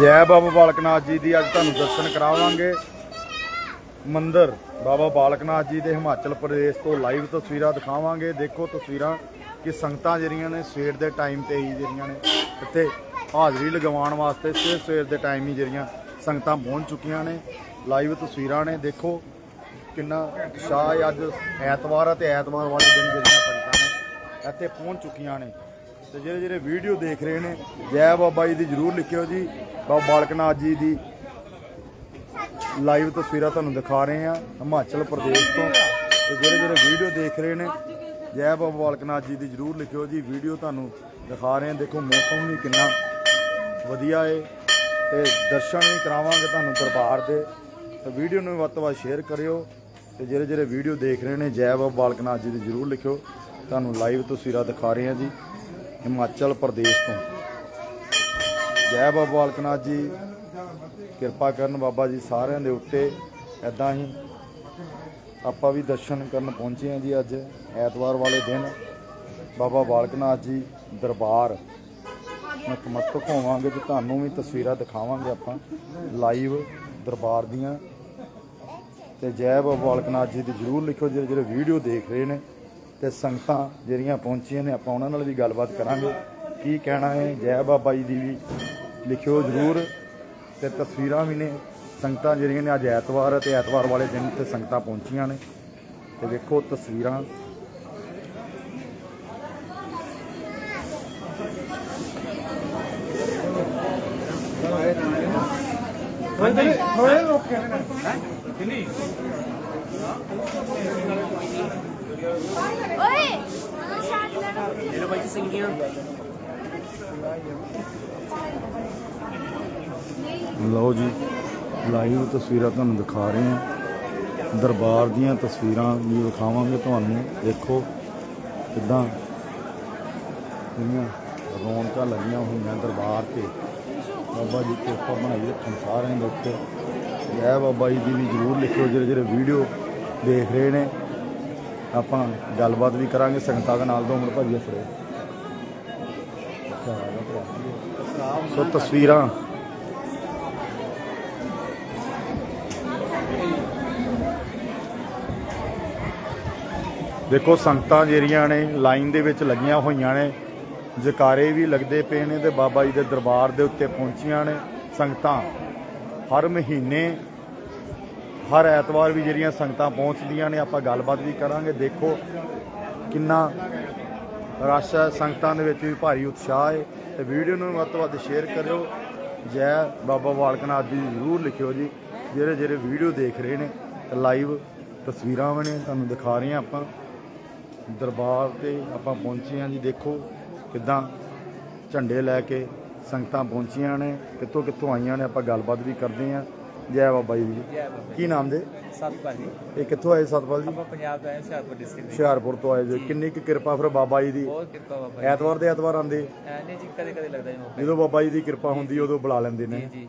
ਜੈ ਬਾਬਾ ਬਾਲਕਨਾਥ ਜੀ ਦੀ ਅੱਜ ਤੁਹਾਨੂੰ ਦਰਸ਼ਨ ਕਰਾਵਾਂਗੇ। ਮੰਦਰ ਬਾਬਾ ਬਾਲਕਨਾਥ ਜੀ ਦੇ ਹਿਮਾਚਲ ਪ੍ਰਦੇਸ਼ ਤੋਂ ਲਾਈਵ ਤਸਵੀਰਾਂ ਦਿਖਾਵਾਂਗੇ। ਦੇਖੋ ਤਸਵੀਰਾਂ ਕਿ ਸੰਗਤਾਂ ਜਿਹੜੀਆਂ ਨੇ ਸਵੇਰ ਦੇ ਟਾਈਮ ਤੇ ਹੀ ਜਿਹੜੀਆਂ ਨੇ ਇੱਥੇ ਹਾਜ਼ਰੀ ਲਗਵਾਉਣ ਵਾਸਤੇ ਸਵੇਰ ਸਵੇਰ ਦੇ ਟਾਈਮ ਹੀ ਜਿਹੜੀਆਂ ਸੰਗਤਾਂ ਪਹੁੰਚ ਚੁੱਕੀਆਂ ਨੇ। ਲਾਈਵ ਤਸਵੀਰਾਂ ਨੇ। ਦੇਖੋ ਕਿੰਨਾ ਉਤਸ਼ਾਹ ਅੱਜ ਐਤਵਾਰ ਹੈ ਤੇ ਐਤਵਾਰ ਵਾਲੇ ਦਿਨ ਜਿਹੜੀਆਂ ਸੰਗਤਾਂ ਨੇ ਇੱਥੇ ਪਹੁੰਚ ਚੁੱਕੀਆਂ ਨੇ। ਤੇ ਜਿਹੜੇ ਜਿਹੜੇ ਵੀਡੀਓ ਦੇਖ ਰਹੇ ਨੇ, ਜੈ ਬਾਬਾ ਜੀ ਦੀ ਜਰੂਰ ਲਿਖਿਓ ਜੀ। ਬਾਬਾ ਬਾਲਕਨਾਥ ਜੀ ਦੀ ਲਾਈਵ ਤਸਵੀਰਾਂ ਤੁਹਾਨੂੰ ਦਿਖਾ ਰਹੇ ਹਾਂ, ਹਿਮਾਚਲ ਪ੍ਰਦੇਸ਼ ਤੋਂ। ਤੇ ਜਿਹੜੇ ਜਿਹੜੇ ਵੀਡੀਓ ਦੇਖ ਰਹੇ ਨੇ, ਜੈ ਬਾਬਾ ਬਾਲਕਨਾਥ ਜੀ ਦੀ ਜਰੂਰ ਲਿਖਿਓ ਜੀ। ਵੀਡੀਓ ਤੁਹਾਨੂੰ ਦਿਖਾ ਰਹੇ ਹਾਂ। ਦੇਖੋ, ਮੌਸਮ ਵੀ ਕਿੰਨਾ ਵਧੀਆ ਏ ਤੇ ਦਰਸ਼ਨ ਵੀ ਕਰਾਵਾਂਗੇ ਤੁਹਾਨੂੰ ਦਰਬਾਰ ਦੇ। ਤੇ ਵੀਡੀਓ ਨੂੰ ਵੱਧ ਤੋਂ ਵੱਧ ਸ਼ੇਅਰ ਕਰਿਓ ਤੇ ਜਿਹੜੇ ਜਿਹੜੇ ਵੀਡੀਓ ਦੇਖ ਰਹੇ ਨੇ, ਜੈ ਬਾਬਾ ਬਾਲਕਨਾਥ ਜੀ ਦੀ ਜਰੂਰ ਲਿਖਿਓ। ਤੁਹਾਨੂੰ ਲਾਈਵ ਤਸਵੀਰਾਂ ਦਿਖਾ ਰਹੇ ਹਾਂ ਜੀ। ਹਿਮਾਚਲ ਪ੍ਰਦੇਸ਼ ਤੋਂ। ਜੈ ਬਾਬਾ ਬਾਲਕਨਾਥ ਜੀ, ਕਿਰਪਾ ਕਰਨ ਬਾਬਾ ਜੀ ਸਾਰਿਆਂ ਦੇ ਉੱਤੇ ਐਦਾਂ ਹੀ ਆਪਾਂ ਵੀ ਦਰਸ਼ਨ ਕਰਨ ਪਹੁੰਚੇ ਹਾਂ ਜੀ ਅੱਜ, ਐਤਵਾਰ ਵਾਲੇ ਦਿਨ। ਬਾਬਾ ਬਾਲਕਨਾਥ ਜੀ ਦਰਬਾਰ। ਨਤਮਸਤਕ ਹੋਵਾਂਗੇ ਤੇ ਤੁਹਾਨੂੰ ਵੀ ਤਸਵੀਰਾਂ ਦਿਖਾਵਾਂਗੇ ਆਪਾਂ ਲਾਈਵ ਦਰਬਾਰ ਦੀਆਂ। ਤੇ ਜੈ ਬਾਬਾ ਬਾਲਕਨਾਥ ਜੀ ਦੀ ਜਰੂਰ ਲਿਖੋ, ਜਿਹੜੇ ਜਿਹੜੇ ਵੀਡੀਓ ਦੇਖ ਰਹੇ ਨੇ। ਤੇ ਸੰਗਤਾਂ ਜਿਹੜੀਆਂ ਪਹੁੰਚੀਆਂ ਨੇ ਆਪਾਂ ਉਹਨਾਂ ਨਾਲ ਵੀ ਗੱਲਬਾਤ ਕਰਾਂਗੇ। ਕੀ ਕਹਿਣਾ ਹੈ? ਜੈ ਬਾਬਾ ਜੀ ਦੀ ਵੀ ਲਿਖਿਓ ਜਰੂਰ ਤੇ ਤਸਵੀਰਾਂ ਵੀ ਨੇ। ਸੰਗਤਾਂ ਜਿਹੜੀਆਂ ਨੇ ਅੱਜ ਐਤਵਾਰ ਹੈ ਤੇ ਐਤਵਾਰ ਵਾਲੇ ਦਿਨ ਤੇ ਸੰਗਤਾਂ ਪਹੁੰਚੀਆਂ ਨੇ। ਤੇ ਵੇਖੋ ਤਸਵੀਰਾਂ। ਓਏ ਲਓ ਜੀ ਲਾਈਵ ਤਸਵੀਰਾਂ ਤੁਹਾਨੂੰ ਦਿਖਾ ਰਹੇ ਹਾਂ। ਦਰਬਾਰ ਦੀਆਂ ਤਸਵੀਰਾਂ ਵੀ ਵਿਖਾਵਾਂਗੇ ਤੁਹਾਨੂੰ। ਦੇਖੋ ਕਿਦਾਂ ਕਿੰਨੀਆਂ ਰੌਣਕਾਂ ਲੱਗੀਆਂ ਹੋਈਆਂ ਦਰਬਾਰ ਤੇ। ਬਾਬਾ ਜੀ ਕਿਰਪਾ ਬਣਾਈ ਰੱਖਣ ਸਾਰਿਆਂ ਦੇ ਉੱਤੇ। ਜੈ ਬਾਬਾ ਜੀ ਦੀ ਵੀ ਜਰੂਰ ਲਿਖਿਓ ਜਿਹੜੇ ਜਿਹੜੇ ਵੀਡੀਓ ਦੇਖ ਰਹੇ ਨੇ। ਆਪਾਂ ਗੱਲਬਾਤ ਵੀ ਕਰਾਂਗੇ, ਸੰਗਤਾਂ ਦੇ ਨਾਲ ਦੋ ਮਿੰਟ ਭਾਜੀ ਫੜੇ ਸੋ ਤਸਵੀਰਾਂ। ਦੇਖੋ, ਸੰਗਤਾਂ ਜਿਹੜੀਆਂ ਨੇ, ਲਾਈਨ ਦੇ ਵਿੱਚ ਲੱਗੀਆਂ ਹੋਈਆਂ ਨੇ। ਜਕਾਰੇ ਵੀ ਲੱਗਦੇ ਪਏ ਨੇ ਤੇ ਬਾਬਾ ਜੀ ਦੇ ਦਰਬਾਰ ਦੇ ਉੱਤੇ ਪਹੁੰਚੀਆਂ ਨੇ ਸੰਗਤਾਂ। ਹਰ ਮਹੀਨੇ ਹਰ ਐਤਵਾਰ ਵੀ ਜਿਹੜੀਆਂ ਸੰਗਤਾਂ ਪਹੁੰਚਦੀਆਂ ਨੇ, ਆਪਾਂ ਗੱਲਬਾਤ ਵੀ ਕਰਾਂਗੇ। ਦੇਖੋ ਕਿੰਨਾ ਰਸ਼ ਹੈ। ਸੰਗਤਾਂ ਦੇ ਵਿੱਚ ਵੀ ਭਾਰੀ ਉਤਸ਼ਾਹ ਹੈ ਤੇ ਵੀਡੀਓ ਨੂੰ ਵੱਧ ਤੋਂ ਵੱਧ ਸ਼ੇਅਰ ਕਰਿਓ। ਜੈ ਬਾਬਾ ਬਾਲਕਨਾਥ ਜੀ ਜ਼ਰੂਰ ਲਿਖਿਓ ਜੀ। ਜਿਹੜੇ ਜਿਹੜੇ ਵੀਡੀਓ ਦੇਖ ਰਹੇ ਨੇ ਤੇ ਲਾਈਵ ਤਸਵੀਰਾਂ ਵੀ ਨੇ, ਤੁਹਾਨੂੰ ਦਿਖਾ ਰਹੇ ਹਾਂ ਆਪਾਂ। ਦਰਬਾਰ ਤੇ ਆਪਾਂ ਪਹੁੰਚੇ ਹਾਂ ਜੀ। ਦੇਖੋ ਕਿਦਾਂ ਝੰਡੇ ਲੈ ਕੇ ਸੰਗਤਾਂ ਪਹੁੰਚੀਆਂ ਨੇ। ਕਿੱਥੋਂ ਕਿੱਥੋਂ ਆਈਆਂ ਨੇ, ਆਪਾਂ ਗੱਲਬਾਤ ਵੀ ਕਰਦੇ ਹਾਂ। ਜੈ ਬਾਬਾ ਜੀ ਜੈ ਬਾਬਾ ਕੀ ਨਾਮ ਦੇ? ਸਤਪਾਲ ਜੀ। ਇਹ ਕਿੱਥੋਂ ਆਏ ਸਤਪਾਲ ਜੀ? ਆਪਾਂ ਪੰਜਾਬ ਤੋਂ ਆਏ ਹੁਸ਼ਿਆਰਪੁਰ ਡਿਸਟ੍ਰਿਕਟ ਹੁਸ਼ਿਆਰਪੁਰ ਤੋਂ ਆਏ ਜੀ। ਕਿੰਨੀ ਕੁ ਕਿਰਪਾ ਫਿਰ ਬਾਬਾ ਜੀ ਦੀ? ਬਹੁਤ ਕਿਰਪਾ ਬਾਬਾ ਜੀ ਐਤਵਾਰ ਦੇ ਐਤਵਾਰ ਆਂਦੇ ਐ ਨਹੀਂ ਜੀ ਕਦੇ ਕਦੇ ਲੱਗਦਾ ਜੀ ਮੌਕਾ। ਜਦੋਂ ਬਾਬਾ ਜੀ ਦੀ ਕਿਰਪਾ ਹੁੰਦੀ ਉਦੋਂ ਬੁਲਾ ਲੈਂਦੇ ਜੀ ਨੇ ਜੀ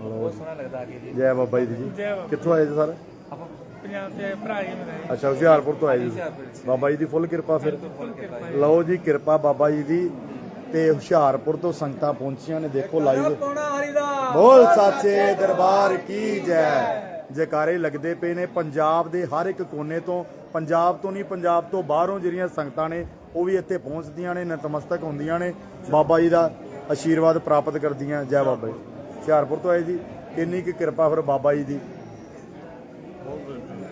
ਬਹੁਤ ਸੋਹਣਾ ਲੱਗਦਾ ਆ ਕੇ ਜੀ। ਜੈ ਬਾਬਾ ਜੀ ਦੀ ਜੀ। ਕਿੱਥੋਂ ਆਏ ਜੀ ਸਰ? ਆਪਾਂ ਪੰਜਾਬ ਤੇ ਭਰਾ ਜੀ ਮੇਰੇ ਅੱਛਾ ਹੁਸ਼ਿਆਰਪੁਰ ਤੋਂ ਆਏ ਜੀ। ਹੁਸ਼ਿਆਰਪੁਰ ਬਾਬਾ ਜੀ ਦੀ ਫੁੱਲ ਕਿਰਪਾ ਫਿਰ। ਲਓ ਜੀ ਕਿਰਪਾ ਬਾਬਾ ਜੀ ਦੀ। ਤੇ ਹੁਸ਼ਿਆਰਪੁਰ ਤੋਂ ਸੰਗਤਾਂ ਪਹੁੰਚੀਆਂ ਨੇ। ਦੇਖੋ ਲਾਈਵ ਬੋਲ ਸਾਚੇ ਦਰਬਾਰ ਕੀ ਜੈ। ਜੈਕਾਰੇ ਲੱਗਦੇ ਪਏ ਨੇ। ਪੰਜਾਬ ਦੇ ਹਰ ਇੱਕ ਕੋਨੇ ਤੋਂ ਪੰਜਾਬ ਤੋਂ ਨਹੀਂ ਪੰਜਾਬ ਤੋਂ ਬਾਹਰੋਂ ਜਿਹੜੀਆਂ ਸੰਗਤਾਂ ਨੇ ਉਹ ਵੀ ਇੱਥੇ ਪਹੁੰਚਦੀਆਂ ਨੇ ਨਤਮਸਤਕ ਹੁੰਦੀਆਂ ਨੇ। ਬਾਬਾ ਜੀ ਦਾ ਆਸ਼ੀਰਵਾਦ ਪ੍ਰਾਪਤ ਕਰਦੀਆਂ। ਜੈ ਬਾਬਾ ਜੀ। ਹੁਸ਼ਿਆਰਪੁਰ ਤੋਂ ਆਏ ਜੀ। ਇੰਨੀ ਕੁ ਕਿਰਪਾ ਫਿਰ ਬਾਬਾ ਜੀ ਦੀ।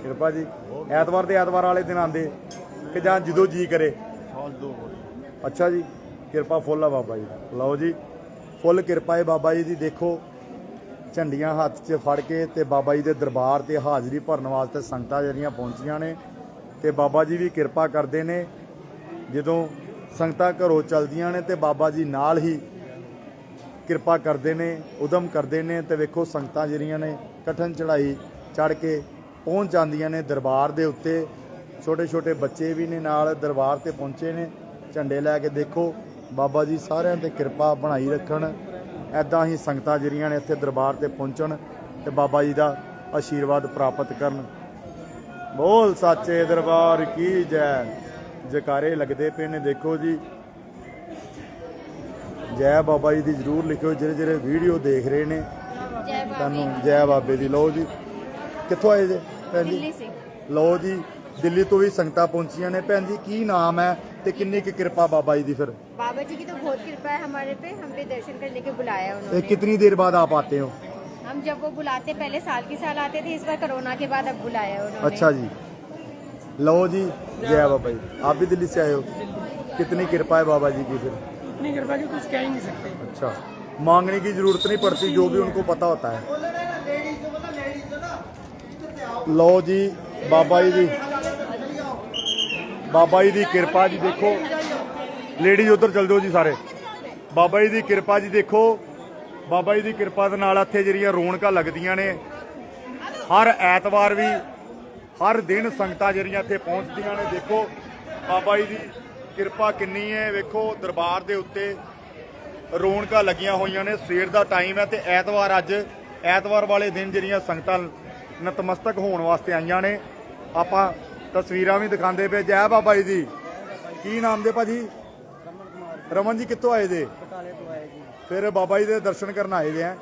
ਕਿਰਪਾ ਜੀ। ਐਤਵਾਰ ਦੇ ਐਤਵਾਰ ਵਾਲੇ ਦਿਨ ਆਂਦੇ ਕਿ ਜਾਂ ਜਦੋਂ ਜੀ ਕਰੇ। ਅੱਛਾ ਜੀ। ਕਿਰਪਾ ਫੁੱਲ ਆ ਬਾਬਾ ਜੀ ਦੀ। ਲਓ ਜੀ, ਫੁੱਲ ਕਿਰਪਾ ਹੈ ਬਾਬਾ ਜੀ ਦੀ। ਦੇਖੋ, ਝੰਡੀਆਂ ਹੱਥ 'ਚ ਫੜ ਕੇ ਤੇ ਬਾਬਾ ਜੀ ਦੇ ਦਰਬਾਰ ਤੇ ਹਾਜ਼ਰੀ ਭਰਨ ਵਾਸਤੇ ਸੰਗਤਾਂ ਜਿਹੜੀਆਂ ਪਹੁੰਚੀਆਂ ਨੇ ਤੇ ਬਾਬਾ ਜੀ ਵੀ ਕਿਰਪਾ ਕਰਦੇ ਨੇ। ਜਦੋਂ ਸੰਗਤਾਂ ਘਰੋਂ ਚਲਦੀਆਂ ਨੇ ਤੇ ਬਾਬਾ ਜੀ ਨਾਲ ਹੀ ਕਿਰਪਾ ਕਰਦੇ ਨੇ, ਉਦਮ ਕਰਦੇ ਨੇ ਤੇ ਵੇਖੋ ਸੰਗਤਾਂ ਜਿਹੜੀਆਂ ਨੇ, ਕਠਨ ਚੜਾਈ ਚੜ ਕੇ ਪਹੁੰਚ ਜਾਂਦੀਆਂ ਨੇ ਦਰਬਾਰ ਦੇ ਉੱਤੇ। ਛੋਟੇ ਛੋਟੇ ਬੱਚੇ ਵੀ ਨੇ ਨਾਲ ਦਰਬਾਰ ਤੇ ਪਹੁੰਚੇ ਨੇ। ਝੰਡੇ ਲੈ ਕੇ ਦੇਖੋ ਬਾਬਾ ਜੀ ਸਾਰਿਆਂ ਤੇ ਕਿਰਪਾ ਬਣਾਈ ਰੱਖਣ। ਐਦਾਂ ਹੀ ਸੰਗਤਾਂ ਜਿਹੜੀਆਂ ਨੇ ਇੱਥੇ ਦਰਬਾਰ ਤੇ ਪਹੁੰਚਣ ਤੇ ਬਾਬਾ ਜੀ ਦਾ ਆਸ਼ੀਰਵਾਦ ਪ੍ਰਾਪਤ ਕਰਨ। ਬੋਲ ਸੱਚੇ ਦਰਬਾਰ ਕੀ ਜੈ। ਜਕਾਰੇ ਲੱਗਦੇ ਪਏ ਨੇ ਦੇਖੋ ਜੀ। ਜੈ ਬਾਬਾ ਜੀ ਦੀ ਜਰੂਰ ਲਿਖਿਓ ਜਿਹੜੇ ਜਿਹੜੇ ਵੀਡੀਓ ਦੇਖ ਰਹੇ ਨੇ। ਤੁਹਾਨੂੰ ਜੈ ਬਾਬੇ ਦੀ ਲਓ ਜੀ। ਕਿੱਥੋਂ ਆਏ ਜੇ? ਦਿੱਲੀ ਸੇ। ਲਓ ਜੀ ਦਿੱਲੀ ਤੋਂ ਵੀ ਸੰਗਤਾਂ ਪਹੁੰਚੀਆਂ ਨੇ। ਭੈਣ ਜੀ ਕੀ ਨਾਮ ਹੈ? ਤੇ ਕਿੰਨੀ ਕੁ ਕਿਰਪਾ ਬਾਬਾ ਜੀ ਦੀ ਫਿਰ बाबा जी की तो बहुत कृपा है हमारे पे हम पे दर्शन करने के बुलाया ਇਹ उन्होंने कितनी देर बाद आप आते हो हम जब वो बुलाते पहले साल की साल आते थे इस बार कोरोना के बाद अब बुलाया उन्होंने अच्छा जी लो जी जय बाबा जी आप भी दिल्ली से आए हो कितनी कृपा है बाबा जी की फिर इतनी कृपा की कुछ कह ही नहीं सकते अच्छा मांगने की जरूरत नहीं पड़ती जो भी उनको पता होता है लो जी बाबा जी ਦੀ ਬਾਬਾ ਜੀ ਦੀ ਕਿਰਪਾ ਜੀ ਦੇਖੋ। ਲੇਡੀਜ਼ ਉਧਰ ਚਲ ਜਾਓ ਜੀ ਸਾਰੇ। ਬਾਬਾ ਜੀ ਦੀ ਕਿਰਪਾ ਜੀ ਦੇਖੋ। ਬਾਬਾ ਜੀ ਦੀ ਕਿਰਪਾ ਦੇ ਨਾਲ ਇੱਥੇ ਜਿਹੜੀਆਂ ਰੌਣਕਾਂ ਲੱਗਦੀਆਂ ਨੇ। ਹਰ ਐਤਵਾਰ ਵੀ, ਹਰ ਦਿਨ ਸੰਗਤਾਂ ਜਿਹੜੀਆਂ ਇੱਥੇ ਪਹੁੰਚਦੀਆਂ ਨੇ, ਦੇਖੋ। ਬਾਬਾ ਜੀ ਦੀ ਕਿਰਪਾ ਕਿੰਨੀ ਹੈ, ਵੇਖੋ, ਦਰਬਾਰ ਦੇ ਉੱਤੇ ਰੌਣਕਾਂ ਲੱਗੀਆਂ ਹੋਈਆਂ ਨੇ। ਸਵੇਰ ਦਾ ਟਾਈਮ ਹੈ ਤੇ ਐਤਵਾਰ ਅੱਜ, ਐਤਵਾਰ ਵਾਲੇ ਦਿਨ ਜਿਹੜੀਆਂ ਸੰਗਤਾਂ ਨਤਮਸਤਕ ਹੋਣ ਵਾਸਤੇ ਆਈਆਂ ਨੇ। ਆਪਾਂ ਤਸਵੀਰਾਂ ਵੀ ਦਿਖਾਉਂਦੇ ਪਏ ਜੈ ਬਾਬਾ ਜੀ ਦੀ। ਕੀ ਨਾਮ ਦੇ ਭਾਜੀ? ਰਮਨ ਕੁਮਾਰ ਰਮਨ ਜੀ ਕਿੱਥੋਂ ਆਏ ਦੇ ਬਟਾਲੇ ਤੋਂ ਆਏ ਜੀ। ਫਿਰ ਬਾਬਾ ਜੀ ਦੇ ਦਰਸ਼ਨ ਕਰਨ ਆਏ ਦੇ ਆ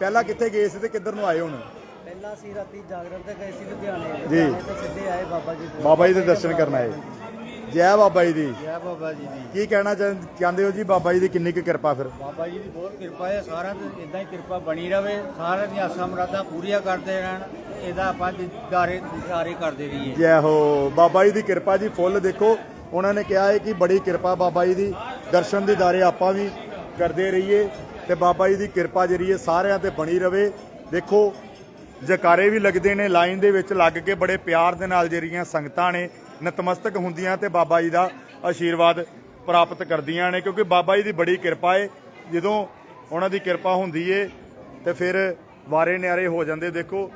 ਪਹਿਲਾਂ ਕਿੱਥੇ ਗਏ ਸੀ ਤੇ ਕਿੱਧਰ ਨੂੰ ਆਏ ਹੁਣ? ਪਹਿਲਾਂ ਅਸੀਂ ਰਾਤੀ ਜਾਗਰਣ ਤੇ ਗਏ ਸੀ ਲੁਧਿਆਣੇ। ਜੀ। ਸਿੱਧੇ ਆਏ ਬਾਬਾ ਜੀ ਦੇ ਬਾਬਾ ਜੀ ਦੇ ਦਰਸ਼ਨ ਕਰਨ ਆਏ। ਜੈ ਬਾਬਾ ਜੀ ਦੀ। ਜੈ ਬਾਬਾ ਜੀ ਦੀ। ਕੀ ਕਹਿਣਾ ਚਾਹੁੰਦੇ ਹੋ ਜੀ ਬਾਬਾ ਜੀ ਦੀ ਕਿੰਨੀ ਕੁ ਕਿਰਪਾ ਫਿਰ? ਬਾਬਾ ਜੀ ਦੀ ਬਹੁਤ ਕਿਰਪਾ ਹੈ ਸਾਰਿਆਂ ਤੇ ਇਦਾਂ ਹੀ ਕਿਰਪਾ ਬਣੀ ਰਹੇ ਸਾਰਿਆਂ ਦੀਆਂ ਆਸਾਂ ਮੁਰਾਦਾਂ ਪੂਰੀਆਂ ਕਰਦੇ ਰਹਿਣ। ਇਹਦਾ ਆਪਾਂ ਦਾਰੇ ਦਿਦਾਰੇ ਕਰਦੇ ਰਹੀਏ। ਜੈ ਹੋ। ਬਾਬਾ ਜੀ ਦੀ ਕਿਰਪਾ ਜੀ, ਫੁੱਲ ਦੇਖੋ। ਉਹਨਾਂ ਨੇ ਕਿਹਾ ਹੈ ਕਿ ਬੜੀ ਕਿਰਪਾ ਬਾਬਾ ਜੀ ਦੀ। ਦਰਸ਼ਨ ਦੇ ਦੀਦਾਰੇ ਆਪਾਂ ਵੀ ਕਰਦੇ ਰਹੀਏ ਤੇ ਬਾਬਾ ਜੀ ਦੀ ਕਿਰਪਾ ਜਿਹੜੀ ਹੈ ਸਾਰਿਆਂ ਤੇ ਬਣੀ ਰਵੇ। ਦੇਖੋ, ਜਕਾਰੇ ਵੀ ਲੱਗਦੇ ਨੇ, ਲਾਈਨ ਦੇ ਵਿੱਚ ਲੱਗ ਕੇ ਬੜੇ ਪਿਆਰ ਦੇ ਨਾਲ ਜਿਹੜੀਆਂ ਸੰਗਤਾਂ ਨੇ, ਨਤਮਸਤਕ ਹੁੰਦੀਆਂ ਤੇ ਬਾਬਾ ਜੀ ਦਾ ਆਸ਼ੀਰਵਾਦ ਪ੍ਰਾਪਤ ਕਰਦੀਆਂ ਨੇ, ਕਿਉਂਕਿ ਬਾਬਾ ਜੀ ਦੀ ਬੜੀ ਕਿਰਪਾ ਏ। ਜਦੋਂ ਉਹਨਾਂ ਦੀ ਕਿਰਪਾ ਹੁੰਦੀ ਏ ਤੇ ਫਿਰ ਵਾਰੇ ਨਿਆਰੇ ਹੋ ਜਾਂਦੇ, ਦੇਖੋ।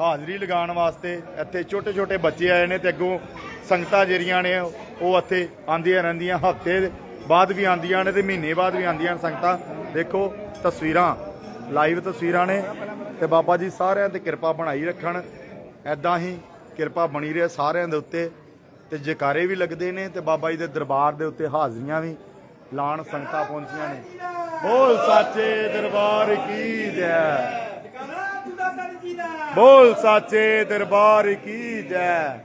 ਹਾਜ਼ਰੀ ਲਗਾਉਣ ਵਾਸਤੇ ਇੱਥੇ ਛੋਟੇ ਛੋਟੇ ਬੱਚੇ ਆਏ ਨੇ ਤੇ ਅੱਗੋਂ ਸੰਗਤਾਂ ਜਿਹੜੀਆਂ ਨੇ ਉਹ ਇੱਥੇ ਆਂਦੀਆਂ ਰਹਿੰਦੀਆਂ, ਹਫ਼ਤੇ ਬਾਅਦ ਵੀ ਆਂਦੀਆਂ ਨੇ ਤੇ ਮਹੀਨੇ ਬਾਅਦ ਵੀ ਆਂਦੀਆਂ ਨੇ ਸੰਗਤਾਂ। ਦੇਖੋ, ਤਸਵੀਰਾਂ, ਲਾਈਵ ਤਸਵੀਰਾਂ ਨੇ ਤੇ ਬਾਬਾ ਜੀ ਸਾਰਿਆਂ ਤੇ ਕਿਰਪਾ ਬਣਾਈ ਰੱਖਣ। ਐਦਾਂ ਹੀ ਕਿਰਪਾ ਬਣੀ ਰਹੇ ਸਾਰਿਆਂ ਦੇ ਉੱਤੇ ਤੇ ਜਕਾਰੇ ਵੀ ਲੱਗਦੇ ਨੇ ਤੇ ਬਾਬਾ ਜੀ ਦੇ ਦਰਬਾਰ ਦੇ ਉੱਤੇ ਹਾਜ਼ਰੀਆਂ ਵੀ ਲਾਣ ਸੰਗਤਾਂ ਪਹੁੰਚੀਆਂ ਨੇ। ਬੋਲ ਸਾਚੇ ਦਰਬਾਰ ਕੀ ਜੈ? ਬੋਲ ਸਾਚੇ ਦਰਬਾਰ ਕੀ ਜੈ।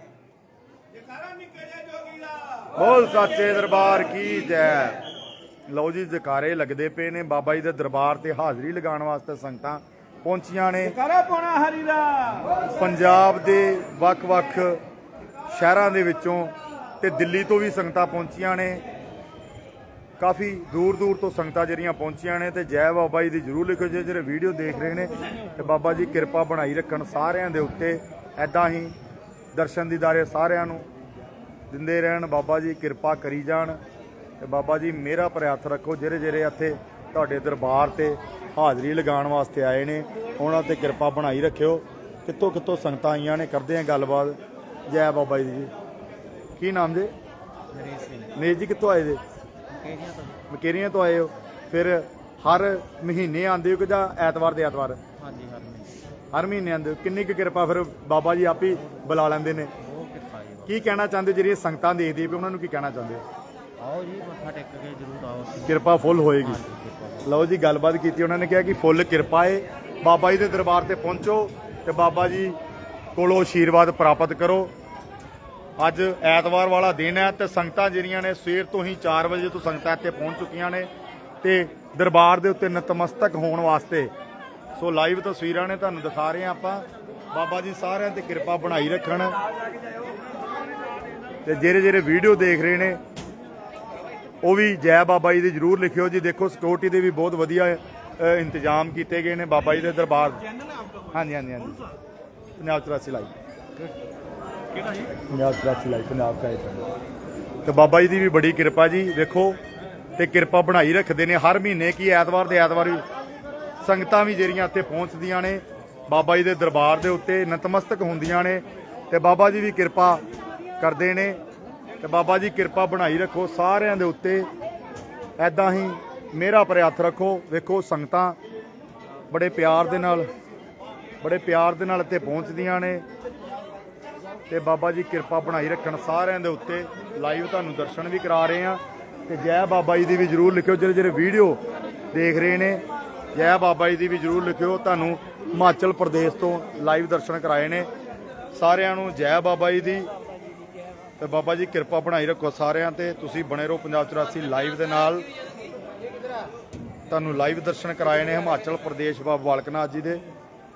ਬੋਲ ਸਾਚੇ ਦਰਬਾਰ ਕੀ ਜੈ। ਲਓ ਜੀ ਜਕਾਰੇ ਲੱਗਦੇ ਪਏ ਨੇ। ਬਾਬਾ ਜੀ ਦੇ ਦਰਬਾਰ ਤੇ ਹਾਜ਼ਰੀ ਲਗਾਉਣ ਵਾਸਤੇ ਸੰਗਤਾਂ ਪਹੁੰਚੀਆਂ ਨੇ। ਕਰਾ ਪੋਣਾ ਹਰੀ ਦਾ। ਪੰਜਾਬ ਦੇ ਵੱਖ-ਵੱਖ ਸ਼ਹਿਰਾਂ ਦੇ ਵਿੱਚੋਂ ਤੇ ਦਿੱਲੀ ਤੋਂ ਵੀ ਸੰਗਤਾਂ ਪਹੁੰਚੀਆਂ ਨੇ। ਕਾਫੀ ਦੂਰ ਦੂਰ ਤੋਂ ਸੰਗਤਾਂ ਜਿਹੜੀਆਂ ਪਹੁੰਚੀਆਂ ਨੇ ਤੇ ਜੈ ਬਾਬਾ ਜੀ ਦੀ ਜਰੂਰ ਲਿਖੋ ਜੇ ਜਿਹੜੇ ਵੀਡੀਓ ਦੇਖ ਰਹੇ ਨੇ। ਤੇ ਬਾਬਾ ਜੀ ਕਿਰਪਾ ਬਣਾਈ ਰੱਖਣ ਸਾਰਿਆਂ ਦੇ ਉੱਤੇ। ਐਦਾਂ ਹੀ ਦਰਸ਼ਨ ਦੀਦਾਰੇ ਸਾਰਿਆਂ ਨੂੰ ਦਿੰਦੇ ਰਹਿਣ ਬਾਬਾ ਜੀ ਕਿਰਪਾ ਕਰੀ ਜਾਣ। ਤੇ ਬਾਬਾ ਜੀ ਮੇਰਾ ਪਰ ਹੱਥ ਰੱਖੋ ਜਿਹੜੇ ਜਿਹੜੇ ਇੱਥੇ ਤੁਹਾਡੇ ਦਰਬਾਰ ਤੇ ਹਾਜ਼ਰੀ ਲਗਾਉਣ ਵਾਸਤੇ ਆਏ ਨੇ ਉਹਨਾਂ ਤੇ ਕਿਰਪਾ ਬਣਾਈ ਰੱਖਿਓ। ਕਿੱਥੋਂ ਕਿੱਥੋਂ ਸੰਗਤਾਂ ਆਈਆਂ ਨੇ ਕਰਦੇ ਆ ਗੱਲਬਾਤ। ਜੈ ਬਾਬਾ ਜੀ। ਕੀ ਨਾਮ ਜੀ। ਨਰੇਸ਼ ਜੀ ਕਿੱਥੋਂ ਆਏ ਜੇ? ਤੋਂ। ਮਕੇਰੀਆਂ ਤੋਂ ਆਏ ਹੋ। ਫਿਰ ਹਰ ਮਹੀਨੇ ਆਉਂਦੇ ਹੋ ਕਿ ਜਾਂ ਐਤਵਾਰ ਦੇ ਐਤਵਾਰ? ਹਾਂਜੀ ਹਰ ਮਹੀਨੇ। ਹਰ ਮਹੀਨੇ ਆਉਂਦੇ ਹੋ। ਕਿੰਨੀ ਕੁ ਕਿਰਪਾ ਫਿਰ ਬਾਬਾ ਜੀ ਆਪ ਹੀ ਬੁਲਾ ਲੈਂਦੇ ਨੇ? ਬਹੁਤ ਕਿਰਪਾ ਜੀ ਕੀ ਕਹਿਣਾ ਚਾਹੁੰਦੇ ਜਿਹੜੀਆਂ ਸੰਗਤਾਂ ਦੇਖਦੀ ਪਈ ਉਹਨਾਂ ਨੂੰ ਕੀ ਕਹਿਣਾ ਚਾਹੁੰਦੇ ਹੋ? ਆਓ ਜੀ ਮੱਥਾ ਟੇਕ ਕੇ ਜ਼ਰੂਰ ਆਓ। ਕਿਰਪਾ ਫੁੱਲ ਹੋਏਗੀ। ਲਓ ਜੀ ਗੱਲਬਾਤ ਕੀਤੀ ਉਹਨਾਂ ਨੇ ਕਿਹਾ ਕਿ ਫੁੱਲ ਕਿਰਪਾ ਏ। ਬਾਬਾ ਜੀ ਦੇ ਦਰਬਾਰ ਤੇ ਪਹੁੰਚੋ ਤੇ ਬਾਬਾ ਜੀ ਕੋਲੋਂ ਆਸ਼ੀਰਵਾਦ ਪ੍ਰਾਪਤ ਕਰੋ। ਅੱਜ ਐਤਵਾਰ ਵਾਲਾ ਦਿਨ ਹੈ ਤੇ ਸੰਗਤਾਂ ਜਿਹੜੀਆਂ ਨੇ ਸਵੇਰ ਤੋਂ ਹੀ 4 ਵਜੇ ਤੋਂ ਸੰਗਤਾਂ ਇੱਥੇ ਪਹੁੰਚ ਚੁੱਕੀਆਂ ਨੇ ਤੇ ਦਰਬਾਰ ਦੇ ਉੱਤੇ ਨਤਮਸਤਕ ਹੋਣ ਵਾਸਤੇ ਸੋ ਲਾਈਵ ਤਸਵੀਰਾਂ ਨੇ ਤੁਹਾਨੂੰ ਦਿਖਾ ਰਹੇ ਹਾਂ ਆਪਾਂ। ਬਾਬਾ ਜੀ ਸਾਰਿਆਂ ਤੇ ਕਿਰਪਾ ਬਣਾਈ ਰੱਖਣ। ਤੇ ਜਿਹੜੇ ਜਿਹੜੇ ਵੀਡੀਓ ਦੇਖ ਰਹੇ ਨੇ, ਉਹ ਵੀ ਜੈ ਬਾਬਾ ਜੀ ਦੀ ਜਰੂਰ ਲਿਖਿਓ ਜੀ। ਦੇਖੋ ਸਿਕਿਉਰਿਟੀ ਦੇ ਵੀ ਬਹੁਤ ਵਧੀਆ ਇੰਤਜ਼ਾਮ ਕੀਤੇ ਗਏ ਨੇ ਬਾਬਾ ਜੀ ਦੇ ਦਰਬਾਰ। ਹਾਂਜੀ ਹਾਂਜੀ ਹਾਂਜੀ। ਪੰਜਾਬ 84 ਲਾਈਵ। ਕਿਹੜਾ ਜੀ? ਪੰਜਾਬ 84 ਲਾਈ ਪੰਜਾਬ ਦਾ ਇਹ ਤੇ। ਬਾਬਾ ਜੀ ਦੀ ਵੀ ਬੜੀ ਕਿਰਪਾ ਜੀ ਵੇਖੋ ਤੇ ਕਿਰਪਾ ਬਣਾਈ ਰੱਖਦੇ ਨੇ ਹਰ ਮਹੀਨੇ ਕੀ ਐਤਵਾਰ ਦੇ ਐਤਵਾਰ ਵੀ ਸੰਗਤਾਂ ਵੀ ਜਿਹੜੀਆਂ ਇੱਥੇ ਪਹੁੰਚਦੀਆਂ ਨੇ ਬਾਬਾ ਜੀ ਦੇ ਦਰਬਾਰ ਦੇ ਉੱਤੇ ਨਤਮਸਤਕ ਹੁੰਦੀਆਂ ਨੇ ਤੇ ਬਾਬਾ ਜੀ ਵੀ ਕਿਰਪਾ ਕਰਦੇ ਨੇ ਤੇ ਬਾਬਾ ਜੀ ਕਿਰਪਾ ਬਣਾਈ ਰੱਖੋ ਸਾਰਿਆਂ ਦੇ ਉੱਤੇ। ਐਦਾਂ ਹੀ ਮੇਰਾ ਪਰ ਹੱਥ ਰੱਖੋ ਵੇਖੋ ਸੰਗਤਾਂ ਬੜੇ ਪਿਆਰ ਦੇ ਨਾਲ ਬੜੇ ਪਿਆਰ ਦੇ ਨਾਲ ਇੱਥੇ ਪਹੁੰਚਦੀਆਂ ਨੇ। ਤੇ ਬਾਬਾ ਜੀ ਕਿਰਪਾ ਬਣਾਈ ਰੱਖਣ ਸਾਰਿਆਂ ਦੇ ਉੱਤੇ। ਲਾਈਵ ਤੁਹਾਨੂੰ ਦਰਸ਼ਨ ਵੀ ਕਰਾ ਰਹੇ ਆ ਤੇ ਜੈ ਬਾਬਾ ਜੀ ਦੀ ਵੀ ਜਰੂਰ ਲਿਖਿਓ। ਜਿਹੜੇ ਜਿਹੜੇ ਵੀਡੀਓ ਦੇਖ ਰਹੇ ਨੇ, ਜੈ ਬਾਬਾ ਜੀ ਦੀ ਵੀ ਜਰੂਰ ਲਿਖਿਓ। ਤੁਹਾਨੂੰ ਹਿਮਾਚਲ ਪ੍ਰਦੇਸ਼ ਤੋਂ ਲਾਈਵ ਦਰਸ਼ਨ ਕਰਾਏ ਨੇ। ਸਾਰਿਆਂ ਨੂੰ ਜੈ ਬਾਬਾ ਜੀ ਦੀ। ਤੇ ਬਾਬਾ ਜੀ ਕਿਰਪਾ ਬਣਾਈ ਰੱਖੋ ਸਾਰਿਆਂ ਤੇ। ਤੁਸੀਂ ਬਣੇ ਰਹੋ ਪੰਜਾਬ 84 ਲਾਈਵ ਦੇ ਨਾਲ। ਤੁਹਾਨੂੰ ਲਾਈਵ ਦਰਸ਼ਨ ਕਰਾਏ ਨੇ ਹਿਮਾਚਲ ਪ੍ਰਦੇਸ਼ ਬਾਬਾ ਬਾਲਕਨਾਥ ਜੀ ਦੇ।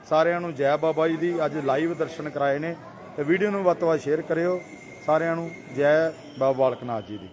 ਸਾਰਿਆਂ ਨੂੰ ਜੈ ਬਾਬਾ ਜੀ ਦੀ ਅੱਜ ਲਾਈਵ ਦਰਸ਼ਨ ਕਰਾਏ ਨੇ। ਤੇ ਵੀਡੀਓ ਨੂੰ ਵੱਧ ਤੋਂ ਵੱਧ ਸ਼ੇਅਰ ਕਰਿਓ। ਸਾਰਿਆਂ ਨੂੰ ਜੈ ਬਾਬਾ ਬਾਲਕਨਾਥ ਜੀ ਦੀ।